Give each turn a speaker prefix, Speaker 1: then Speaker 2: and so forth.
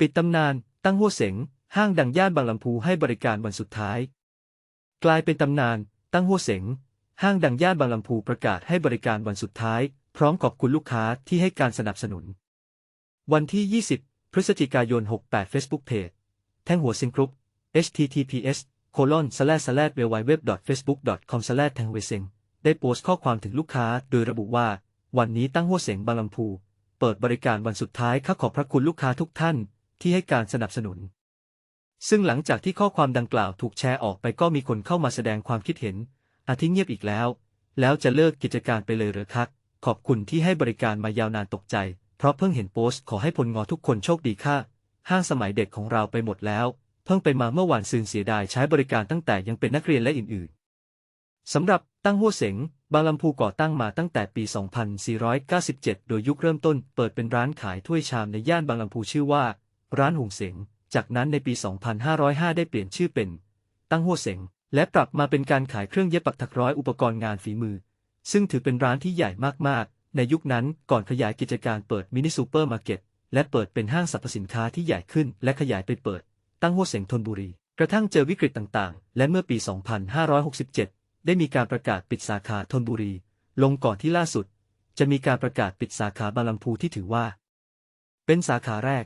Speaker 1: ปิดตำนาน ตั้งหัวเสง ห้างดังย่านบางลำพูให้บริการวันสุดท้าย กลายเป็นตำนาน ตั้งหัวเสง ห้างดังย่านบางลำพูประกาศให้บริการวันสุดท้าย พร้อมขอบคุณลูกค้าที่ให้การสนับสนุน วันที่ 20 พฤศจิกายน 68 Facebook Page แท่งหัวซิงกรุ๊ป https colon slash slash www facebook com slash แทงหัวเซงได้โพสต์ข้อความถึงลูกค้าโดยระบุว่า วันนี้ตั้งหัวเสงบางลำพู เปิดบริการวันสุดท้ายข้าขอบพระคุณลูกค้าทุกท่าน ที่ให้การสนับสนุน ซึ่งหลังจากที่ข้อความดังกล่าวถูกแชร์ออกไปก็มีคนเข้ามาแสดงความคิดเห็น อาทิเงียบอีกแล้ว แล้วจะเลิกกิจการไปเลยหรือคะขอบคุณที่ให้บริการมายาวนานตกใจ เพราะเพิ่งเห็นโพสต์ขอให้พลงอทุกคนโชคดีค่ะ ห้างสมัยเด็กของเราไปหมดแล้ว เพิ่งไปมาเมื่อวานซืนเสียดายใช้บริการตั้งแต่ยังเป็นนักเรียนและอื่นๆสำหรับตั้งหัวเสงบางลำพูก่อตั้งมาตั้งแต่ปี 2497 โดยยุคเริ่มต้นเปิดเป็นร้านขายถ้วยชามในย่านบางลำพูชื่อว่า ร้านหงเสง จากนั้นในปี 2505 ได้เปลี่ยนชื่อเป็น ตั้งหัวเสง และปรับมาเป็นการขายเครื่องเย็บปักถักร้อยอุปกรณ์งานฝีมือ ซึ่งถือเป็นร้านที่ใหญ่มากๆ ในยุคนั้นก่อนขยายกิจการเปิดมินิซูเปอร์มาร์เก็ตและเปิดเป็นห้างสรรพสินค้าที่ใหญ่ขึ้น และขยายไปเปิด ตั้งหัวเสงธนบุรี กระทั่งเจอวิกฤตต่างๆ และเมื่อปี 2567 ได้มีการประกาศปิดสาขาธนบุรี ลงก่อนที่ล่าสุด จะมีการประกาศปิดสาขาบางลำพูที่ถือว่า เป็นสาขาแรก